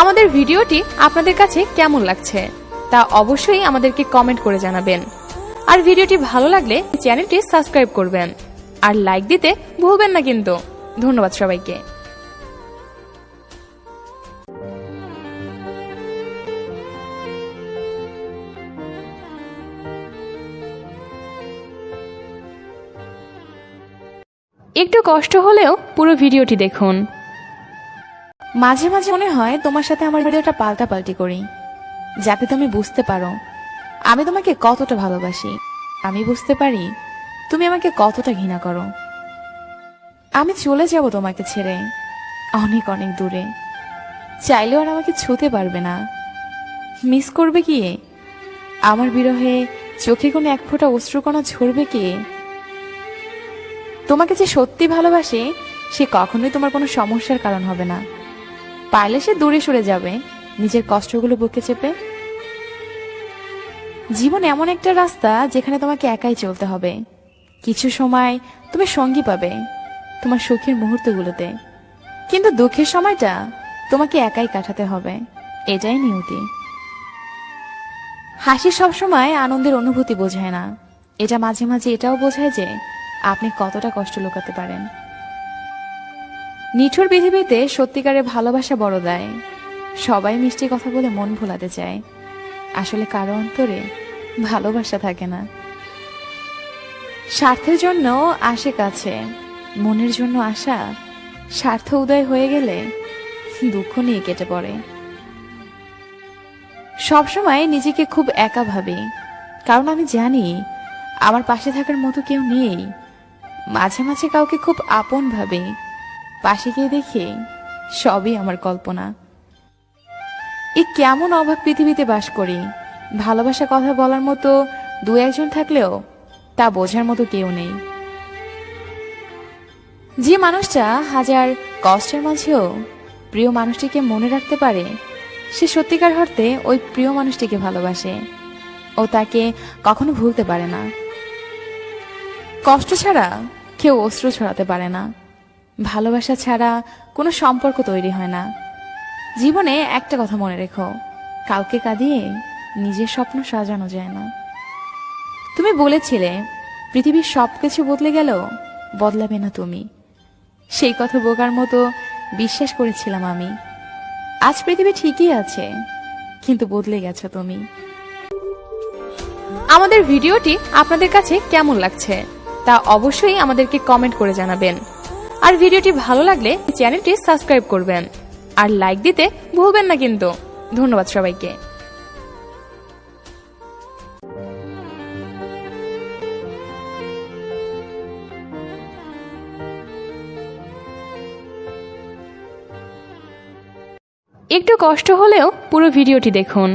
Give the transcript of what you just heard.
আমাদের ভিডিওটি আপনাদের কাছে কেমন লাগছে, তা অবশ্যই আমাদেরকে কমেন্ট করে জানাবেন। আর ভিডিওটি ভালো লাগলে চ্যানেলটি সাবস্ক্রাইব করবেন। আর লাইক দিতে ভুলবেন না কিন্তু। ধন্যবাদ সবাইকে। একটু কষ্ট হলেও পুরো ভিডিওটি দেখুন। মাঝে মাঝে মনে হয় তোমার সাথে আমার ভিডিওটা পাল্টাপাল্টি করি। যাতে তুমি বুঝতে পারো, আমি তোমাকে কতটা ভালোবাসি। আমি বুঝতে পারি, তুমি আমাকে কতটা ঘৃণা করো। আমি চলে যাব তোমাকে ছেড়ে, অনেক অনেক দূরে। চাইলেও আর আমাকে ছুতে পারবে না। মিস করবে কি আমার বিরহে চোখে কোনো এক ফোঁটা অশ্রুকণা ঝরবে কি তোমাকে যে সত্যি ভালোবাসে, সে কখনোই তোমার কোনো সমস্যার কারণ হবে না। পারলে সে দূরে সরে যাবে, নিজের কষ্টগুলো বুকে চেপে। জীবন এমন একটা রাস্তা যেখানে তোমাকে একাই চলতে হবে। কিছু সময় তুমি সঙ্গী পাবে তোমার সুখের মুহূর্তগুলোতে। কিন্তু দুঃখের সময়টা তোমাকে একাই কাটাতে হবে, এটাই নিয়তি। হাসি সবসময় আনন্দের অনুভূতি বোঝায় না। এটা মাঝে মাঝে এটাও বোঝায় যে আপনি কতটা কষ্ট লুকাতে পারেন। নিঠুর পৃথিবীতে সত্যিকারের ভালোবাসা বড় দেয়। সবাই মিষ্টি কথা বলে মন ভোলাতে চায়। আসলে কারও অন্তরে ভালোবাসা থাকে না। স্বার্থের জন্য আসে কাছে মনের জন্য আশা, স্বার্থ উদয় হয়ে গেলে দুঃখ নিয়ে কেটে পড়ে। সবসময় নিজেকে খুব একা ভাবি। কারণ আমি জানি, আমার পাশে থাকার মতো কেউ নেই। মাঝে মাঝে কাউকে খুব আপন ভাবে। পাশে গিয়ে দেখি সবই আমার কল্পনা। এ কেমন অভাব পৃথিবীতে বাস করি। ভালোবাসা কথা বলার মতো দু একজন থাকলেও তা বোঝার মতো কেউ নেই। যে মানুষটা হাজার কষ্টের মাঝেও প্রিয় মানুষটিকে মনে রাখতে পারে, সে সত্যিকার অর্থে ওই প্রিয় মানুষটিকে ভালোবাসে ও তাকে কখনো ভুলতে পারে না। কষ্ট ছাড়া কেউ অস্ত্র ছড়াতে পারে না। ভালোবাসা ছাড়া কোনো সম্পর্ক তৈরি হয় না। জীবনে একটা কথা মনে রেখো, কাউকে কাঁদিয়ে নিজের স্বপ্ন সাজানো যায় না। তুমি বলেছিলে, পৃথিবীর সব কিছু বদলে গেলেও বদলাবে না তুমি। সেই কথা বোকার মতো বিশ্বাস করেছিলাম আমি। আজ পৃথিবী ঠিকই আছে, কিন্তু বদলে গেছো তুমি। আমাদের ভিডিওটি আপনাদের কাছে কেমন লাগছে, তা অবশ্যই আমাদেরকে কমেন্ট করে জানাবেন। আর ভিডিওটি ভালো লাগলে চ্যানেলটি সাবস্ক্রাইব করবেন। আর লাইক দিতে ভুলবেন না কিন্তু। ধন্যবাদ সবাইকে। একটু কষ্ট হলেও পুরো ভিডিওটি দেখুন।